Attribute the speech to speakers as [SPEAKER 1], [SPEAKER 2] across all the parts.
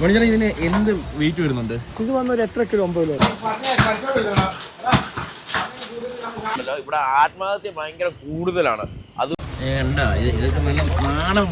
[SPEAKER 1] മണിച്ചേട്ടാ ഇതിന് എന്ത് വെയിറ്റ് വരുന്നുണ്ട്?
[SPEAKER 2] ഇത് വന്നൊരു എത്ര കിലോ? ഒമ്പത് കിലോ.
[SPEAKER 3] ഇവിടെ ആത്മഹത്യ ഭയങ്കര കൂടുതലാണ്. അത്
[SPEAKER 1] വേണ്ട ഇതൊക്കെ നല്ല നാടൻ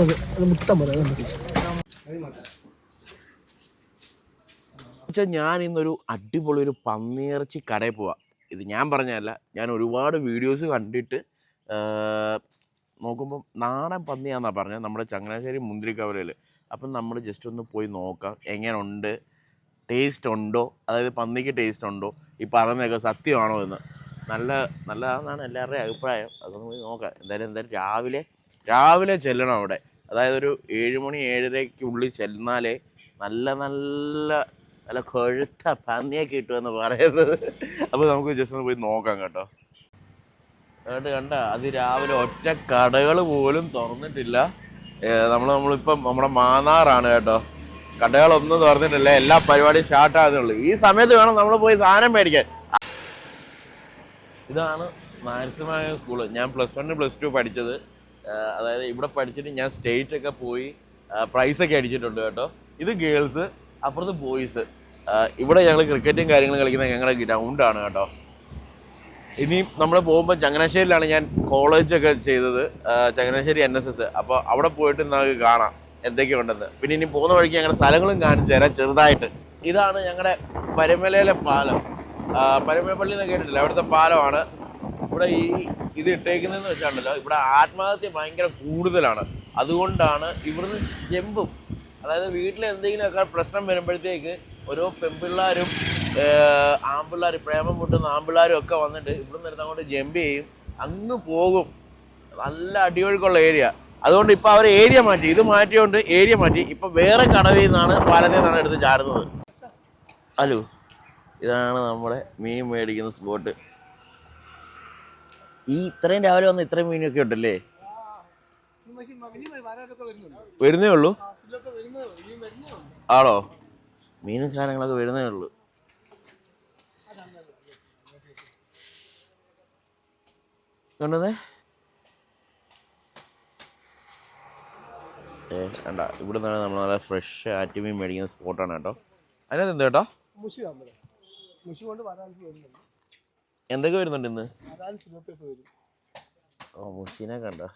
[SPEAKER 2] അതെ അത് മുട്ടം
[SPEAKER 3] വെച്ചാൽ ഞാൻ ഇന്നൊരു അടിപൊളി ഒരു പന്നിയിറച്ചി കടയിൽ പോവാ. ഇത് ഞാൻ പറഞ്ഞല്ല ഞാൻ ഒരുപാട് വീഡിയോസ് കണ്ടിട്ട് നോക്കുമ്പോൾ നോക്കുമ്പം നാടൻ പന്നിയാന്നാ പറഞ്ഞത്. നമ്മുടെ ചങ്ങനാശ്ശേരി മുന്തിരിക്കവലയിൽ അപ്പം നമ്മൾ ജസ്റ്റ് ഒന്ന് പോയി നോക്കാം. എങ്ങനെയുണ്ട് ടേസ്റ്റ് ഉണ്ടോ? അതായത് പന്നിക്ക് ടേസ്റ്റ് ഉണ്ടോ? ഈ പറയുന്നതൊക്കെ സത്യമാണോ എന്ന്. നല്ല നല്ലതാണെന്നാണ് എല്ലാവരുടെയും അഭിപ്രായം. അതൊന്ന് പോയി നോക്കാം. എന്തായാലും എന്തായാലും രാവിലെ രാവിലെ ചെല്ലണം അവിടെ. അതായത് ഒരു ഏഴ് മണി ഏഴരയ്ക്കുള്ളിൽ ചെന്നാലേ നല്ല നല്ല നല്ല കൊഴുത്ത പന്നിയെ കിട്ടുമെന്ന് പറയുന്നത്. അപ്പോൾ നമുക്ക് ജസ്റ്റ് ഒന്ന് പോയി നോക്കാം കേട്ടോ. കേട്ട് കണ്ട. അത് രാവിലെ ഒറ്റ കടകൾ പോലും തുറന്നിട്ടില്ല. നമ്മൾ നമ്മളിപ്പം നമ്മുടെ മാന്നാറാണ് കേട്ടോ. കടകളൊന്നും തുറന്നിട്ടില്ല. എല്ലാ പരിപാടിയും സ്റ്റാർട്ട് ആകുന്നുള്ളൂ ഈ സമയത്ത് വേണം നമ്മൾ പോയി സാധനം മേടിക്കാൻ. ഇതാണ് മാനസികമായ സ്കൂൾ. ഞാൻ പ്ലസ് വൺ പ്ലസ് ടു പഠിച്ചത്. അതായത് ഇവിടെ പഠിച്ചിട്ട് ഞാൻ സ്റ്റേറ്റ് ഒക്കെ പോയി പ്രൈസ് ഒക്കെ അടിച്ചിട്ടുണ്ട് കേട്ടോ. ഇത് ഗേൾസ് അപ്പുറത്ത് ബോയ്സ് ഇവിടെ ഞങ്ങൾ ക്രിക്കറ്റും കാര്യങ്ങളും കളിക്കുന്ന ഞങ്ങളുടെ ഗ്രൗണ്ടാണ് കേട്ടോ. ഇനി നമ്മൾ പോകുമ്പോൾ ചങ്ങനാശ്ശേരിയിലാണ് ഞാൻ കോളേജൊക്കെ ചെയ്തത്. ചങ്ങനാശ്ശേരി എൻ എസ് എസ് അപ്പോൾ അവിടെ പോയിട്ട് നമുക്ക് കാണാം എന്തൊക്കെയുണ്ടെന്ന്. പിന്നെ ഇനി പോകുന്ന വഴിക്ക് ഞങ്ങളുടെ സ്ഥലങ്ങളും കാണിച്ചു തരാം ചെറുതായിട്ട്. ഇതാണ് ഞങ്ങളുടെ പരമലയിലെ പാലം. ആ, പള്ളി എന്ന് കേട്ടിട്ടില്ല? അവിടുത്തെ പാലമാണ്. ഇവിടെ ഈ ഇത് ഇട്ടേക്കുന്നതെന്ന് വെച്ചാണല്ലോ ഇവിടെ ആത്മഹത്യ ഭയങ്കര കൂടുതലാണ്. അതുകൊണ്ടാണ് ഇവിടുന്ന് ജമ്പും അതായത് വീട്ടിൽ എന്തെങ്കിലുമൊക്കെ പ്രശ്നം വരുമ്പോഴത്തേക്ക് ഓരോ പെൺപിള്ളാരും ആമ്പിള്ളാർ പ്രേമം പൊട്ടുന്ന ആമ്പിള്ളാരും ഒക്കെ വന്നിട്ട് ഇവിടുന്ന് എടുത്ത് അങ്ങോട്ട് ജമ്പ് ചെയ്യും. അങ്ങ് പോകും. നല്ല അടിയൊഴുക്കുള്ള ഏരിയ അതുകൊണ്ട് ഇപ്പൊ അവർ ഏരിയ മാറ്റി. ഇത് മാറ്റിയോണ്ട് ഏരിയ മാറ്റി. ഇപ്പൊ വേറെ കടവിൽ നിന്നാണ് പാലത്തിൽ നിന്നാണ് എടുത്ത് ചാടുന്നത്. ഹലോ ഇതാണ് നമ്മുടെ മീൻ മേടിക്കുന്ന സ്പോട്ട് ഈ ഇത്രയും രാവിലെ വന്ന് ഇത്രയും മീനൊക്കെ ഉണ്ടല്ലേ? വരുന്നേ ഉള്ളൂ. ആണോ? മീനും സാധനങ്ങളൊക്കെ വരുന്നേ ഉള്ളൂ. കണ്ടതേ? ഏ വേണ്ട ഇവിടെ നിന്നാണ് നമ്മൾ നല്ല ഫ്രഷ് ആറ്റുമീൻ മേടിക്കുന്ന സ്പോട്ടാണ് കേട്ടോ. അതിനകത്ത് എന്താ കേട്ടോ? എന്തൊക്കെ വരുന്നുണ്ട് ഇന്ന്? ഓ മുഷീനെ കണ്ടോ.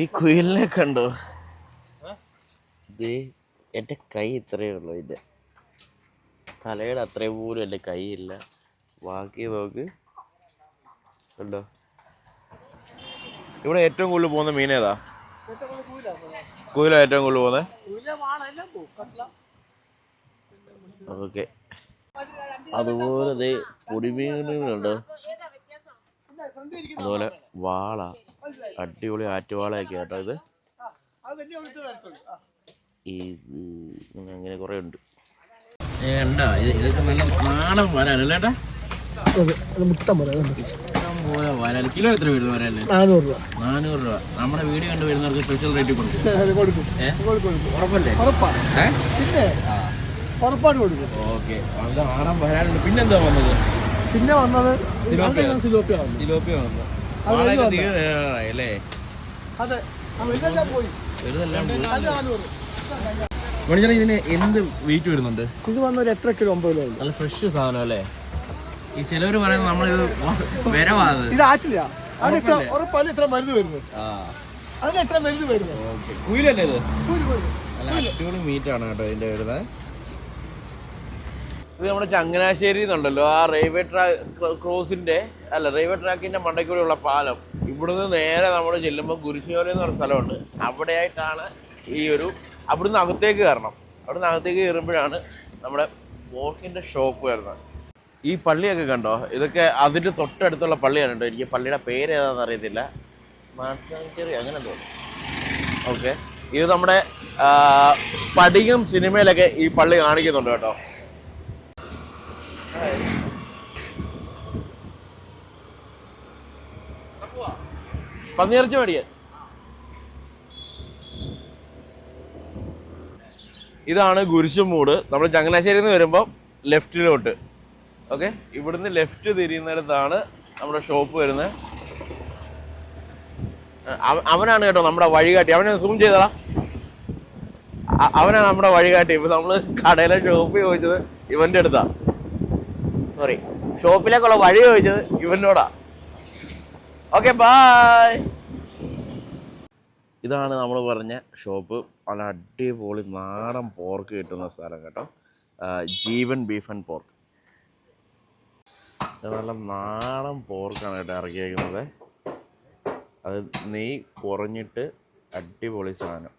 [SPEAKER 3] ഈ കുയിലിനെ കണ്ടോ? ഇത് എന്റെ കൈ ഇത്രയേ ഉള്ളൂ ഇതിന്റെ തലയുടെ അത്രയും പോലും എന്റെ കൈയില്ല. ബാക്കി നോക്ക് ഉണ്ടോ? ഇവിടെ ഏറ്റവും കൂടുതൽ പോകുന്ന മീൻ ഏതാ? കുയില ഏറ്റവും കൂടുതൽ പോകുന്നത്. ഓക്കെ. അതുപോലെ ദേ പൊടിമീനുകളുണ്ട് അതുപോലെ വാള. അടിപൊളി ആറ്റുവാളയൊക്കെ കേട്ടോ ഇത്. ഇത് അങ്ങനെ കുറേ ഉണ്ട്.
[SPEAKER 1] വേണ്ട ഇതൊക്കെ നല്ല നാടൻ വരാനല്ലേ ഏട്ടാ?
[SPEAKER 2] അതെ അത് മുട്ടം. പറയാം
[SPEAKER 1] ഇഷ്ടം പോലെ വരാൻ കിലോ എത്ര വരുന്നു വരാല്ലേ
[SPEAKER 2] നാനൂറ് രൂപ.
[SPEAKER 1] നാനൂറ് രൂപ. നമ്മുടെ വീഡിയോ കണ്ട് വരുന്നവർക്ക് സ്പെഷ്യൽ റേറ്റ് കൊടുക്കും. ഉറപ്പല്ലേ? ഓക്കെ. അത് വരാനുണ്ട്. പിന്നെന്താ വന്നത്?
[SPEAKER 2] പിന്നെ വന്നത്
[SPEAKER 1] സിലോപ്പിയ.
[SPEAKER 2] സിലോപ്പിയ വന്നു.
[SPEAKER 1] അല്ലേ?
[SPEAKER 2] അതെ. ഇതെല്ലാം പോയി. നാനൂറ്.
[SPEAKER 1] മണിച്ചേട്ടാ ഇതിന് എന്ത് വെയിറ്റ് വരുന്നുണ്ട്?
[SPEAKER 2] ഇത് വന്നൊരു എത്ര കിലോ ഒമ്പത് കിലോ
[SPEAKER 1] നല്ല ഫ്രഷ് സാധനം അല്ലേ? ഈ ചിലവര് പറയുന്നത് നമ്മളിത് വിരവാത്
[SPEAKER 2] ഇത് ആറ്റില്ല. അതിന് ഇത്ര
[SPEAKER 1] ഉറപ്പല്ലേ?
[SPEAKER 2] ഇത്ര മരുന്ന് വരുന്നത്
[SPEAKER 1] ആ.
[SPEAKER 2] അതിന് എത്ര മരുന്ന്
[SPEAKER 1] വരുന്നു. കുയിലല്ലേ ഇത്? അടിപൊളി മീറ്റ് ആണ് കേട്ടോ ഇതിന്റെ വരുന്നത്
[SPEAKER 3] ഇത് നമ്മുടെ ചങ്ങനാശ്ശേരി എന്നുണ്ടല്ലോ ആ റെയിൽവേ ട്രാക്ക് ക്രോസിന്റെ അല്ല റെയിൽവേ ട്രാക്കിന്റെ മണ്ടയ്ക്കൂടെയുള്ള പാലം. ഇവിടുന്ന് നേരെ നമ്മൾ ചെല്ലുമ്പോൾ കുരിശുയോല എന്ന് പറഞ്ഞ സ്ഥലമുണ്ട്. അവിടെയായിട്ടാണ് ഈ ഒരു അവിടുന്ന് അകത്തേക്ക് കയറണം. അവിടുന്ന് അകത്തേക്ക് കയറുമ്പോഴാണ് നമ്മുടെ വോക്കിന്റെ ഷോപ്പ് വരുന്നത്. ഈ പള്ളിയൊക്കെ കണ്ടോ? ഇതൊക്കെ അതിന്റെ തൊട്ടടുത്തുള്ള പള്ളിയാണ് കേട്ടോ. എനിക്ക് പള്ളിയുടെ പേര് ഏതാണെന്ന് അറിയത്തില്ല. മാസാഞ്ചേരി അങ്ങനെ തോന്നുന്നു ഓക്കെ ഇത് നമ്മുടെ പടികം സിനിമയിലൊക്കെ ഈ പള്ളി കാണിക്കുന്നുണ്ട് കേട്ടോ. പന്നിയിറച്ചി മേടിക്കാൻ ഇതാണ് കുരിശുമൂട് നമ്മൾ ചങ്ങനാശ്ശേരിയിൽ നിന്ന് വരുമ്പോൾ ലെഫ്റ്റിലോട്ട്. ഓക്കെ? ഇവിടുന്ന് ലെഫ്റ്റ് തിരിയുന്നിടത്താണ് നമ്മുടെ ഷോപ്പ് വരുന്നത്. അവനാണ് കേട്ടോ നമ്മുടെ വഴികാട്ടി. അവനെ സൂം ചെയ്തടാ. അവനാണ് നമ്മുടെ വഴികാട്ടി. ഇപ്പൊ നമ്മൾ കടയിലെ ഷോപ്പ് ചോദിച്ചത് ഇവന്റെ അടുത്താ. സോറി ഷോപ്പിലേക്കുള്ള വഴി ചോദിച്ചത് ഇവനോടാ. ഓക്കെ ബായ് ഇതാണ് നമ്മൾ പറഞ്ഞ ഷോപ്പ്. നല്ല അടിപൊളി നാടൻ പോർക്ക് കിട്ടുന്ന സ്ഥലം കേട്ടോ. ജീവൻ ബീഫ് ആൻഡ് പോർക്ക് നല്ല നാടൻ പോർക്കാണ് കേട്ടോ ഇറക്കിയേക്കുന്നത്. അത് നെയ് കുറഞ്ഞിട്ട് അടിപൊളി സാധനം.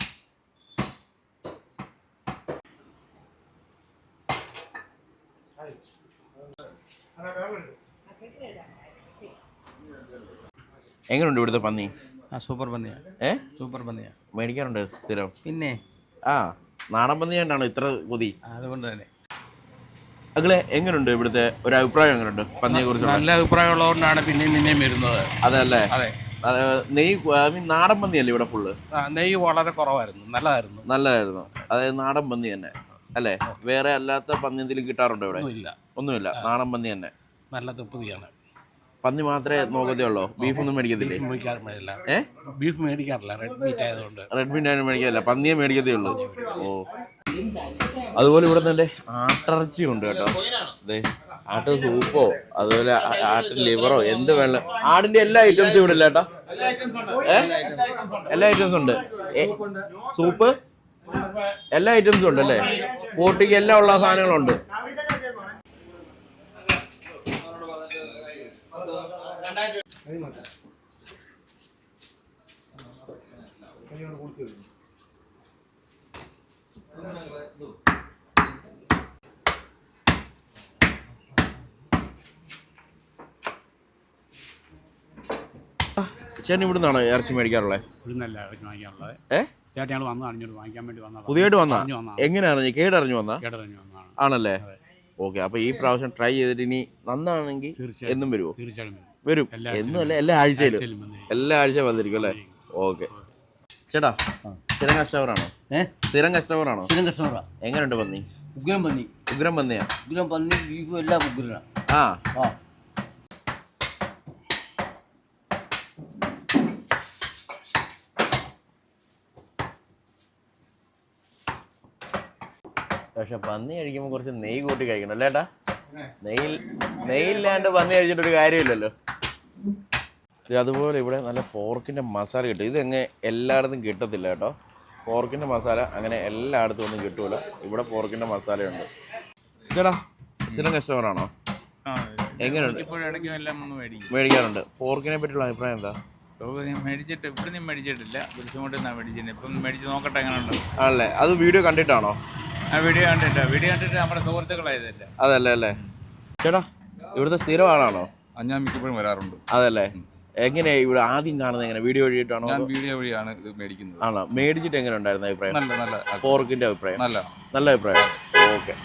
[SPEAKER 3] എങ്ങനെയുണ്ട് ഇവിടുത്തെ പന്നി?
[SPEAKER 1] സൂപ്പർ പന്നിയാ.
[SPEAKER 3] ഏ?
[SPEAKER 1] സൂപ്പർ പന്നിയാ.
[SPEAKER 3] മേടിക്കാറുണ്ട് സ്ഥിരം.
[SPEAKER 1] പിന്നെ?
[SPEAKER 3] ആ നാടൻ പന്നി കണ്ടാണോ ഇത്ര കൊതി?
[SPEAKER 1] അതുകൊണ്ട് തന്നെ.
[SPEAKER 3] അകളെ എങ്ങനെയുണ്ട് ഇവിടുത്തെ ഒരു അഭിപ്രായം എങ്ങനെയുണ്ട് പന്നിയെ കുറിച്ച്?
[SPEAKER 1] നല്ല അഭിപ്രായമുള്ളതുകൊണ്ടാണ് പിന്നെയും പിന്നെയും വരുന്നത്.
[SPEAKER 3] അതല്ലേ?
[SPEAKER 1] അതെ.
[SPEAKER 3] നെയ് ഐ മീൻ നാടൻ പന്നിയല്ലേ ഇവിടെ ഫുള്ള്
[SPEAKER 1] ആ, നെയ്യ് വളരെ കുറവായിരുന്നു. നല്ലതായിരുന്നു.
[SPEAKER 3] നല്ലതായിരുന്നു. അതായത് നാടൻ പന്നി തന്നെ. അല്ലേ? വേറെ അല്ലാത്ത പന്നി എന്തെങ്കിലും കിട്ടാറുണ്ടോ ഇവിടെ?
[SPEAKER 1] ഒന്നുമില്ല.
[SPEAKER 3] ഒന്നുമില്ല. നാടൻ പന്നി തന്നെ.
[SPEAKER 1] നല്ല തൃപ്തിയാണ്
[SPEAKER 3] പന്നി മാത്രമേ നോക്കത്തേ ഉള്ളൂ ബീഫ് ഒന്നും മേടിക്കത്തില്ലേ?
[SPEAKER 1] ബീഫ് മേടിക്കാറില്ല
[SPEAKER 3] ഏ?
[SPEAKER 1] ബീഫ് മേടിക്കാറില്ല. റെഡ് മീറ്റ് ആയതുകൊണ്ട്.
[SPEAKER 3] റെഡ് മീറ്റ് ആയാലും മേടിക്കത്തില്ല. പന്നിയെ മേടിക്കത്തേ ഉള്ളൂ ഓ. അതുപോലെ ഇവിടെ തന്നെ ആട്ടിറച്ചി ഉണ്ട് കേട്ടോ. അതെ ആട്ട് സൂപ്പോ? അതുപോലെ ആട്ട് ലിവറോ? എന്ത് വേണം? ആടിന്റെ എല്ലാ ഐറ്റംസും ഇവിടെ ഇല്ല കേട്ടോ. ഏ? എല്ലാ ഐറ്റംസും ഉണ്ട്. ഏ, സൂപ്പ്? എല്ലാ ഐറ്റംസും ഉണ്ട് അല്ലേ പോട്ടിക്ക് എല്ലാം ഉള്ള സാധനങ്ങളുണ്ട്. ചേട്ടൻ ഇവിടെ നിന്നാണോ ഇറച്ചി മേടിക്കാറുള്ളത്
[SPEAKER 4] ഇവിടുന്നല്ല ഇറച്ചി വാങ്ങിക്കാറുള്ളത്.
[SPEAKER 3] ഏ?
[SPEAKER 4] ചേട്ടൻ ഞങ്ങൾ വന്നതാണ് ഇങ്ങോട്ട് വാങ്ങിക്കാൻ വേണ്ടി വന്നതാണ്
[SPEAKER 3] പുതിയതായിട്ട് വന്നാ എങ്ങനെയാണ് കേടറിഞ്ഞു വന്നാ
[SPEAKER 4] കേട്ടറിഞ്ഞു വന്നതാണ്.
[SPEAKER 3] ആണല്ലേ?
[SPEAKER 4] അതെ.
[SPEAKER 3] ഓക്കെ അപ്പൊ ഈ പ്രാവശ്യം ട്രൈ ചെയ്തിട്ട് ഇനി നന്നാണെങ്കിൽ
[SPEAKER 4] തീർച്ചയായും.
[SPEAKER 3] എന്നും വരുമോ
[SPEAKER 4] തീർച്ചയായും വരും.
[SPEAKER 3] എന്നും അല്ല? എല്ലാ ആഴ്ചയിലും. എല്ലാ ആഴ്ചയും വന്നിരിക്കും അല്ലേ? ഓക്കെ. ചേട്ടാ സ്ഥിരം കസ്റ്റമറാണോ
[SPEAKER 5] ഏ?
[SPEAKER 3] സ്ഥിരം കസ്റ്റമറാണോ
[SPEAKER 5] സ്ഥിരം കസ്റ്റമറാ
[SPEAKER 3] എങ്ങനെയുണ്ട് പന്നി?
[SPEAKER 5] ഉഗ്രം പന്നി.
[SPEAKER 3] ഉഗ്രം പന്നിയാ?
[SPEAKER 5] ഉഗ്രം പന്നി ബീഫും എല്ലാം ഉഗ്രനാ.
[SPEAKER 3] ആ.
[SPEAKER 5] ആ.
[SPEAKER 3] പക്ഷെ പന്നി കഴിക്കുമ്പോൾ കുറച്ച് നെയ്യ് കൂട്ടി കഴിക്കണം അല്ലേട്ടാ നെയ്യിൽ നെയ്യില്ലാണ്ട് പന്നി കഴിച്ചിട്ടൊരു കാര്യമില്ലല്ലോ. അതുപോലെ ഇവിടെ നല്ല പോർക്കിന്റെ മസാല കിട്ടും. ഇതെങ്ങനെ എല്ലായിടത്തും കിട്ടത്തില്ല കേട്ടോ. പോർക്കിന്റെ മസാല അങ്ങനെ എല്ലായിടത്തും ഒന്നും കിട്ടൂല. ഇവിടെ പോർക്കിന്റെ മസാലയുണ്ട്. ചേട്ടാ സ്ഥിരം കസ്റ്റമറാണോ എങ്ങനെയുണ്ട് മേടിക്കാറുണ്ട്. പോർക്കിനെ പറ്റിയുള്ള അഭിപ്രായം എന്താ?
[SPEAKER 6] മേടിച്ചിട്ട് ഇവിടെ നിന്ന് മേടിച്ചിട്ടില്ല നിന്നാണ് മേടിച്ചിട്ട് ഇപ്പം മേടിച്ച് നോക്കട്ടെ എങ്ങനെയുണ്ട്
[SPEAKER 3] ആണല്ലേ? അത് വീഡിയോ കണ്ടിട്ടാണോ?
[SPEAKER 6] ആ വീഡിയോ കണ്ടിട്ടാ. വീഡിയോ കണ്ടിട്ട് നമ്മുടെ സുഹൃത്തുക്കളായതല്ലേ
[SPEAKER 3] അതല്ലേ അല്ലേ? ചേട്ടാ ഇവിടുത്തെ സ്ഥിരം ആളാണോ?
[SPEAKER 7] ഞാൻ മിക്കപ്പോഴും വരാറുണ്ട്.
[SPEAKER 3] അതല്ലേ? എങ്ങനെയാ ഇവിടെ ആദ്യം കാണുന്നത് എങ്ങനെ? വീഡിയോ വഴിയിട്ടാണോ
[SPEAKER 7] ഞാൻ വീഡിയോ വഴിയാണ് ഇത് മേടിക്കുന്നത്.
[SPEAKER 3] ആണോ? മേടിച്ചിട്ട് എങ്ങനെ ഉണ്ടായിരുന്നു അഭിപ്രായം?
[SPEAKER 7] നല്ല നല്ല
[SPEAKER 3] പോർക്കിന്റെ അഭിപ്രായം.
[SPEAKER 7] നല്ല.
[SPEAKER 3] നല്ല അഭിപ്രായം. ഓക്കെ.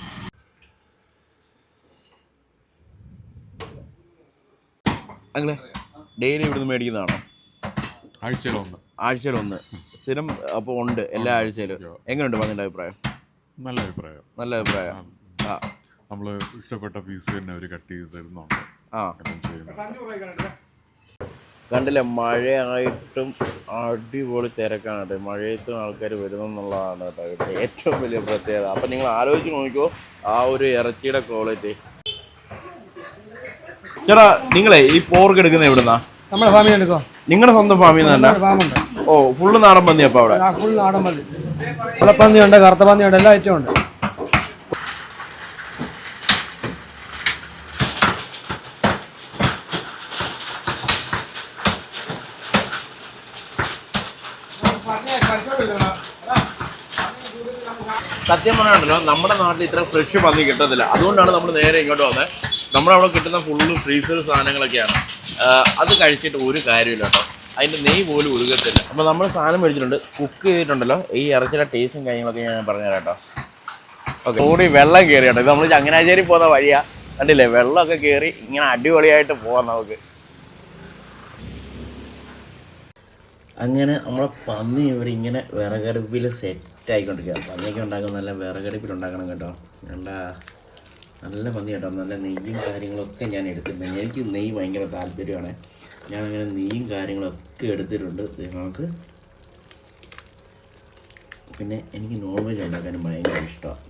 [SPEAKER 3] അങ്ങനെ ഡെയിലി ഇവിടുന്ന് മേടിക്കുന്നതാണോ?
[SPEAKER 7] ആഴ്ചയിലൊന്ന്.
[SPEAKER 3] ആഴ്ചയിലൊന്ന്. സ്ഥിരം അപ്പോൾ ഉണ്ട് എല്ലാ ആഴ്ചയിലും. എങ്ങനെയുണ്ട് പന്നിന്റെ അഭിപ്രായം?
[SPEAKER 7] നല്ല അഭിപ്രായം.
[SPEAKER 3] നല്ല അഭിപ്രായം. ആ.
[SPEAKER 7] നമ്മൾ ഇഷ്ടപ്പെട്ട പീസ് തന്നെ അവർ കട്ട് ചെയ്ത് തരുന്നുണ്ട്.
[SPEAKER 3] ആ. കണ്ടില്ലേ മഴയായിട്ടും അടിപൊളി തിരക്കാണ് കേട്ടോ. മഴയത്തും ആൾക്കാർ വരുന്നെന്നുള്ളതാണ് കേട്ടോ ഇവിടുത്തെ ഏറ്റവും വലിയ പ്രത്യേകത. അപ്പം നിങ്ങൾ ആലോചിച്ച് നോക്കിക്കോ ആ ഒരു ഇറച്ചിയുടെ ക്വാളിറ്റി ചേട്ടാ നിങ്ങളെ ഈ പോർക്ക് എടുക്കുന്ന എവിടുന്നാ?
[SPEAKER 2] നമ്മുടെ ഫാമിൽ എടുക്കോ?
[SPEAKER 3] നിങ്ങളുടെ സ്വന്തം ഫാമിൽ നിന്ന് തന്നെ ഓ ഫുള്ള് നാടൻ പന്നി അപ്പൊ അവിടെ?
[SPEAKER 2] ഫുൾ നാടൻ പന്നി. വെള്ളപ്പന്നിയുണ്ട് കറുത്ത പന്നിയുണ്ട് എല്ലാ ഐറ്റം ഉണ്ട്.
[SPEAKER 3] സത്യം പറയാണല്ലോ നമ്മുടെ നാട്ടിൽ ഇത്ര ഫ്രഷ് പന്നി കിട്ടത്തില്ല. അതുകൊണ്ടാണ് നമ്മൾ നേരെ ഇങ്ങോട്ട് വന്നത് നമ്മുടെ അവിടെ കിട്ടുന്ന ഫുള്ള് ഫ്രീസർ സാധനങ്ങളൊക്കെയാണ്. അത് കഴിച്ചിട്ട് ഒരു കാര്യമില്ല കേട്ടോ. അതിന്റെ നെയ് പോലും ഉരുകത്തില്ല. അപ്പോൾ നമ്മൾ സാധനം മേടിച്ചിട്ടുണ്ട്. കുക്ക് ചെയ്തിട്ടുണ്ടല്ലോ. ഈ ഇറച്ചിയുടെ ടേസ്റ്റും കാര്യങ്ങളൊക്കെ ഞാൻ പറഞ്ഞുതരാം കേട്ടോ. ഓക്കെ കൂടി വെള്ളം കയറി കേട്ടോ. ഇത് നമ്മൾ ചങ്ങനാശ്ശേരി പോകുന്ന വഴിയാണ് കണ്ടില്ലേ? വെള്ളമൊക്കെ കയറി ഇങ്ങനെ അടിപൊളിയായിട്ട് പോകാം നമുക്ക്. അങ്ങനെ നമ്മളെ പന്നി ഇവരിങ്ങനെ വിറകടുപ്പിൽ സെറ്റ് ആയിക്കൊണ്ടിരിക്കുക പന്നിയൊക്കെ ഉണ്ടാക്കുന്ന നല്ല വിറകടുപ്പിൽ ഉണ്ടാക്കണം കേട്ടോ. നല്ല നല്ല പന്നി കേട്ടോ. നല്ല നെയ്യും കാര്യങ്ങളൊക്കെ ഞാൻ എടുത്തിട്ടുണ്ട്. എനിക്ക് നെയ്യ് ഭയങ്കര താല്പര്യമാണ്. ഞാൻ അങ്ങനെ നെയ്യും കാര്യങ്ങളൊക്കെ എടുത്തിട്ടുണ്ട്. നമുക്ക് പിന്നെ എനിക്ക് നോൺ വെജ് ഉണ്ടാക്കാനും ഭയങ്കര ഇഷ്ടമാണ്.